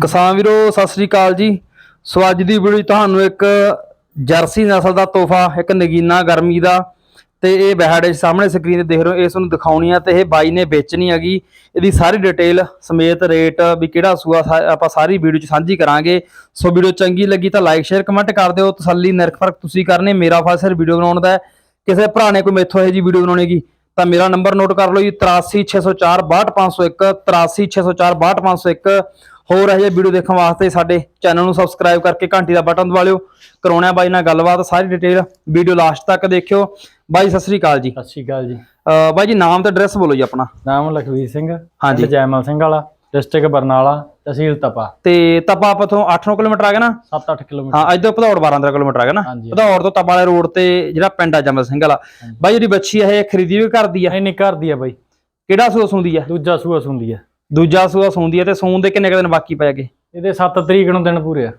ਕਿਸਾਨ ਵੀਰੋ, ਸਤਿ ਸ੍ਰੀ ਅਕਾਲ ਜੀ। ਸੋ ਅੱਜ ਦੀ ਵੀਡੀਓ 'ਚ ਤੁਹਾਨੂੰ ਇੱਕ ਜਰਸੀ ਨਸਲ ਦਾ ਤੋਹਫਾ, ਇੱਕ ਨਗੀਨਾ ਗਰਮੀ ਦਾ। ਤੇ ਇਹ ਬੈਹੜੇ ਸਾਹਮਣੇ ਸਕਰੀਨ ਤੇ ਦੇਖ ਰਹੇ ਹੋ, ਇਸ ਨੂੰ ਦਿਖਾਉਣੀ ਆ ਤੇ ਇਹ ਬਾਈ ਨੇ ਵੇਚਣੀ ਹੈਗੀ। ਇਹਦੀ ਸਾਰੀ ਡਿਟੇਲ ਸਮੇਤ ਰੇਟ ਵੀ ਕਿਹੜਾ ਸੂਆ, ਸਾ- ਆਪਾਂ ਸਾਰੀ ਵੀਡੀਓ 'ਚ ਸਾਂਝੀ ਕਰਾਂਗੇ। ਸੋ ਵੀਡੀਓ ਚੰਗੀ ਲੱਗੀ ਤਾਂ ਲਾਈਕ, ਸ਼ੇਅਰ, ਕਮੈਂਟ ਕਰ ਦਿਓ। ਤਸੱਲੀ ਨਿਰਖਫਰਕ ਤੁਸੀਂ ਕਰਨੇ, ਮੇਰਾ ਫਰਜ਼ ਵੀਡੀਓ ਬਣਾਉਣ ਦਾ ਕਿਸੇ ਭਰਾ ਨੇ ਕੋਈ ਮੈਥੋਂ ਇਹ ਜੀ ਵੀਡੀਓ ਬਣਾਉਣੀਗੀ ਤਾਂ ਮੇਰਾ ਨੰਬਰ ਨੋਟ ਕਰ ਲਓ ਜੀ 83604 62501 83604 62501 ਹੋਰ ਜਿਹੇ ਵੀਡੀਓ ਦੇਖਣ ਵਾਸਤੇ ਸਾਡੇ ਚੈਨਲ ਨੂੰ ਸਬਸਕ੍ਰਾਈਬ ਕਰਕੇ ਘੰਟੀ ਦਾ ਬਟਨ ਦਬਾ ਲਿਓ। ਕਰਾਉਣਾ ਬਾਈ ਨਾਲ ਗੱਲਬਾਤ ਸਾਰੀ ਡਿਟੇਲ ਵੀਡੀਓ ਲਾਸਟ ਤੱਕ ਦੇਖਿਓ। ਬਾਈ ਸਤਿ ਸ੍ਰੀ ਅਕਾਲ ਜੀ। ਸਤਿ ਸ਼੍ਰੀ ਅਕਾਲ ਜੀ। ਬਾਈ ਜੀ ਨਾਮ ਤੇ ਐਡਰੈਸ ਬੋਲੋ ਜੀ ਆਪਣਾ। ਨਾਮ ਲਖਵੀਰ ਸਿੰਘ ਹਾਂਜੀ। ਜੈਮਲ ਸਿੰਘ ਵਾਲਾ ਡਿਸਟ੍ਰਿਕਟ ਬਰਨਾਲਾ ਤਹਿਸੀਲ ਤਪਾ। ਤੇ ਤਪਾ ਪਥੋਂ 8-9 ਕਿਲੋਮੀਟਰ ਆ ਗਿਆ ਨਾ? 7-8 ਕਿਲੋਮੀਟਰ। ਹਾਂ ਇੱਧਰ ਭਦੌੜ 12 ਕਿਲੋਮੀਟਰ ਆ ਗਿਆ ਨਾ। ਭਦੌੜ ਤੋਂ ਤਪਾ ਵਾਲੇ ਰੋਡ ਤੇ ਜਿਹੜਾ ਪਿੰਡ ਆ ਜਮਲ ਸਿੰਘ ਵਾਲਾ। ਬਾਈ ਜਿਹੜੀ ਬੱਚੀ ਇਹ ਖਰੀਦੀ ਵੀ ਕਰਦੀ ਆ? ਨਹੀਂ ਨਹੀਂ ਘਰ ਦੀ ਆ ਬਾਈ। ਕਿਹੜਾ ਸੂਸ ਹੁੰਦੀ ਆ? ਦੂਜਾ ਸੂਆ ਸੁੰਦੀ ਆ। ਦੂਜਾ ਸੂਆ ਸੌਂਦੀ ਆ ਤੇ ਸੌਣ ਦੇ ਕਿੰਨੇ ਕੁ ਦਿਨ ਬਾਕੀ ਪੈ ਗਏ? ਇਹਦੇ 7 ਤਰੀਕ ਨੂੰ ਦਿਨ ਪੂਰੇ ਆ।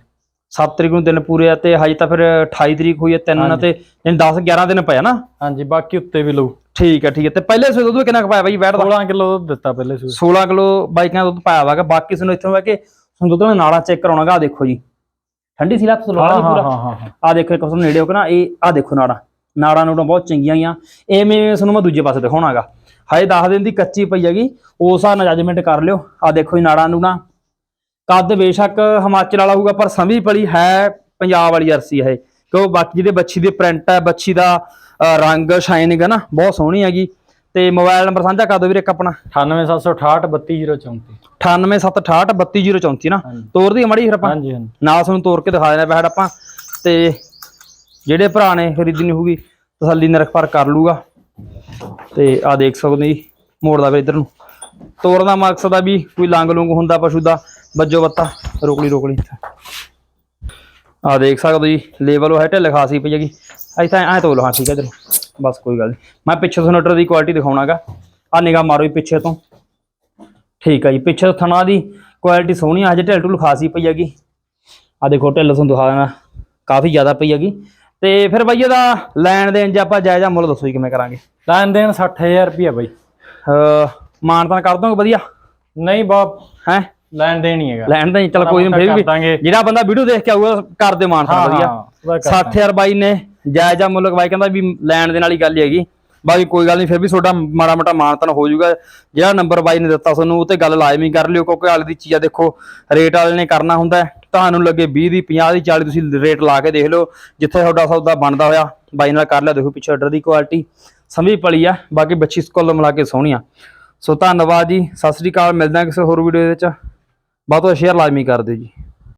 7 ਤਰੀਕ ਨੂੰ ਦਿਨ ਪੂਰੇ ਆ ਤੇ ਹਜੇ ਤਾਂ ਫਿਰ 28 ਤਰੀਕ ਹੋਈ ਆ ਤਿੰਨ। ਤੇ ਯਾਨੀ 10 11 ਦਿਨ ਪਏ ਆ ਨਾ? ਹਾਂਜੀ ਬਾਕੀ ਉੱਤੇ ਵੀ ਲਊ। ਠੀਕ ਹੈ ਠੀਕ ਹੈ ਤੇ ਪਹਿਲੇ ਸੂਏ ਦੁੱਧ ਕਿੰਨਾ ਕੁ ਪਾਇਆ ਬਾਈ? ਦਾ? 16 ਕਿਲੋ ਦੁੱਧ ਦਿੱਤਾ ਪਹਿਲੇ ਸੂਏ। 16 ਕਿਲੋ ਬਾਈਕਾਂ ਦਾ ਦੁੱਧ ਪਾਇਆ ਵਾਗਾ ਬਾਕੀ ਸਾਨੂੰ ਇੱਥੋਂ ਵਾ ਕਿ ਤੁਹਾਨੂੰ ਦੁੱਧ ਨਾੜਾ ਚੈੱਕ ਕਰਾਉਣਾਗਾ ਆ ਦੇਖੋ ਜੀ। ਠੰਡੀ ਸੀ ਲੱਤ ਤੋਂ ਹਾਂ ਲੋੜਾ ਹਾਂ ਪੂਰਾ। ਹਾਂ ਹਾਂ ਹਾਂ। ਆ ਦੇਖੋ ਇੱਕ ਤੁਹਾਨੂੰ ਨੇੜੇ ਹੋ ਕੇ ਨਾ ਇਹ ਆ ਦੇਖੋ ਨਾੜਾ। ਨਾੜਾ ਨੂੜਾਂ ਬਹੁਤ ਚੰਗੀਆਂ ਆ ਐਵੇਂ ਤੁਹਾਨੂੰ ਮੈਂ ਦੂਜੇ ਪਾਸੇ ਦਿਖਾਉਣਾਗਾ ਹਾਏ 10 ਦਿਨ ਦੀ ਕੱਚੀ ਪਈ ਹੈਗੀ ਉਸ ਹਿਸਾਬ ਨਾਲ ਜੱਜਮੈਂਟ ਕਰ ਲਿਓ। ਆ ਦੇਖੋ ਜੀ ਨਾੜਾ ਨੂੜਾਂ। ਕੱਦ ਬੇਸ਼ੱਕ ਹਿਮਾਚਲ ਵਾਲਾ ਹੋਊਗਾ ਪਰ ਸਮੀ ਪਲੀ ਹੈ ਪੰਜਾਬ ਵਾਲੀ ਜਰਸੀ ਹੈ। ਕਿਉਂ? ਬਾਕੀ ਜਿਹੜੇ ਬੱਚੀ ਦੇ ਪ੍ਰਿੰਟ ਹੈ ਬੱਚੀ ਦਾ ਰੰਗ ਸ਼ਾਈਨਿੰਗ ਹੈ ਨਾ ਬਹੁਤ ਸੋਹਣੀ ਹੈਗੀ। ਤੇ ਮੋਬਾਈਲ ਨੰਬਰ ਸਾਂਝਾ ਕਰ ਦਿਓ ਵੀਰੇ ਇੱਕ ਆਪਣਾ। 98768 32034 9876832034 ਨਾ। ਤੋਰ ਦੀ ਮੜੀ ਫਿਰ ਆਪਾਂ। ਹਾਂਜੀ ਹਾਂਜੀ। ਨਾਲ ਤੁਹਾਨੂੰ ਤੋੜ ਕੇ ਦਿਖਾ ਦੇਣਾ ਬੈਠ ਆਪਾਂ। ਤੇ ਜਿਹੜੇ ਭਰਾ ਨੇ ਖਰੀਦਣੀ ਹੋਊਗੀ ਤਸੱਲੀ ਨਰਖ ਪਰ ਕਰ ਲੂਗਾ ਤੇ ਆ ਦੇਖ ਸਕਦੇ ਜੀ ਮੋੜਦਾ ਫਿਰ ਇਧਰ ਨੂੰ। ਤੋੜਨ ਦਾ ਮਕਸਦ ਆ ਵੀ ਕੋਈ ਲੰਗ ਲੁੰਗ ਹੁੰਦਾ ਪਸ਼ੂ ਦਾ, ਵੱਜੋ ਬੱਤਾ ਰੋਕਲੀ ਰੋਕਲੀ ਆ ਦੇਖ ਸਕਦੇ ਜੀ ਲੇਵਲ ਉਹ ਹੈ ਢਿੱਲ ਖਾਸੀ ਪਈ ਹੈਗੀ। ਐਸਾ ਐ ਤੋਲ ਹਾਂ, ਠੀਕ ਹੈ ਇਧਰ ਬਸ ਕੋਈ ਗੱਲ ਨਹੀਂ। ਮੈਂ ਪਿੱਛੇ ਤੋਂ ਨਟਰ ਦੀ ਕੁਆਲਿਟੀ ਦਿਖਾਉਣਾਗਾ। ਆ ਨਿਗਾਹ ਮਾਰੋ ਜੀ ਪਿੱਛੇ ਤੋਂ। ਠੀਕ ਹੈ ਜੀ, ਪਿੱਛੇ ਤੋਂ ਥਣਾ ਦੀ ਕੁਆਲਿਟੀ ਸੋਹਣੀ ਆ, ਹਜੇ ਢਿੱਲ ਢੁਲ ਖਾਸੀ ਪਈ ਹੈਗੀ। ਆ ਦੇਖੋ, ਢਿੱਲ ਤੁਹਾਨੂੰ ਦਿਖਾ ਦੇਣਾ। ਕਾਫੀ ਜ਼ਿਆਦਾ ਪਈ ਹੈਗੀ। ਤੇ ਫਿਰ ਬਈ ਇਹਦਾ ਲੈਣ ਦੇਣ ਜੇ ਆਪਾਂ ਜਾਇਜ਼ਾ ਮੁੱਲ ਦੱਸੋ ਜੀ ਕਿਵੇਂ ਕਰਾਂਗੇ? ਲੈਣ ਦੇਣ 60000 ਰੁਪਿਆ ਬਾਈ। ਮਾਨਤਾਨ ਕਰ ਦੋਗੇ ਵਧੀਆ? ਨਹੀਂ ਬਾਪ ਹੈ? ਲੈਣ ਦੇਣ ਹੀ ਹੈਗਾ। ਲੈਣ ਦਾ ਚਲ ਕੋਈ ਨਹੀਂ ਫਿਰ ਵੀ। ਜਿਹੜਾ ਬੰਦਾ ਵੀਡੀਓ ਦੇਖ ਕੇ ਆਊਗਾ ਕਰ ਦੇ ਮਾਨਤਾਨ ਵਧੀਆ। ਉਹਦਾ ਕਰ 60000 ਬਾਈ ਨੇ ਜਾਇਜ਼ਾ ਮੁੱਲ ਬਾਈ ਕਹਿੰਦਾ ਵੀ ਲੈਣ ਦੇਣ ਵਾਲੀ ਗੱਲ ਹੀ ਹੈਗੀ। ਬਾਕੀ ਕੋਈ ਗੱਲ ਨਹੀਂ ਫਿਰ ਵੀ ਤੁਹਾਡਾ ਮਾੜਾ ਮੋਟਾ ਮਾਨਤਨ ਹੋ ਜਾਊਗਾ। ਜਿਹੜਾ ਨੰਬਰ ਬਾਈ ਨੇ ਦਿੱਤਾ ਤੁਹਾਨੂੰ ਉਹ ਤੇ ਗੱਲ ਲਾਜ਼ਮੀ ਕਰ ਲਿਓ ਕਿਉਂਕਿ ਹਾਲ ਦੀ ਚੀਜ਼ ਦੇਖੋ ਰੇਟ ਵਾਲੇ ਨੇ ਕਰਨਾ ਹੁੰਦਾ। ਤੁਹਾਨੂੰ ਲੱਗੇ 20 ਦੀ 50 ਦੀ 40 ਤੁਸੀਂ ਰੇਟ ਲਾ ਕੇ ਦੇਖ ਲਓ, ਜਿੱਥੇ ਤੁਹਾਡਾ ਸੌਦਾ ਬਣਦਾ ਹੋਇਆ, ਬਾਈ ਨਾਲ ਕਰ ਲਿਆ, ਦੇਖੋ ਪਿੱਛੇ ਆਰਡਰ ਦੀ ਕੁਆਲਿਟੀ ਸਮਝ ਪਲੀ ਆ, ਬਾਕੀ ਬੱਚੀ ਸਕੋਲ ਮਿਲਾ ਕੇ ਸੋਹਣੀ ਆ। ਸੋ ਧੰਨਵਾਦ ਜੀ, ਸਤਿ ਸ੍ਰੀ ਅਕਾਲ, ਮਿਲਦੇ ਹਾਂ ਕਿਸੇ ਹੋਰ ਵੀਡੀਓ ਦੇ ਵਿੱਚ ਬਹੁਤ ਬਹੁਤ ਸ਼ੇਅਰ ਲਾਜ਼ਮੀ ਕਰ ਦਿਓ ਜੀ।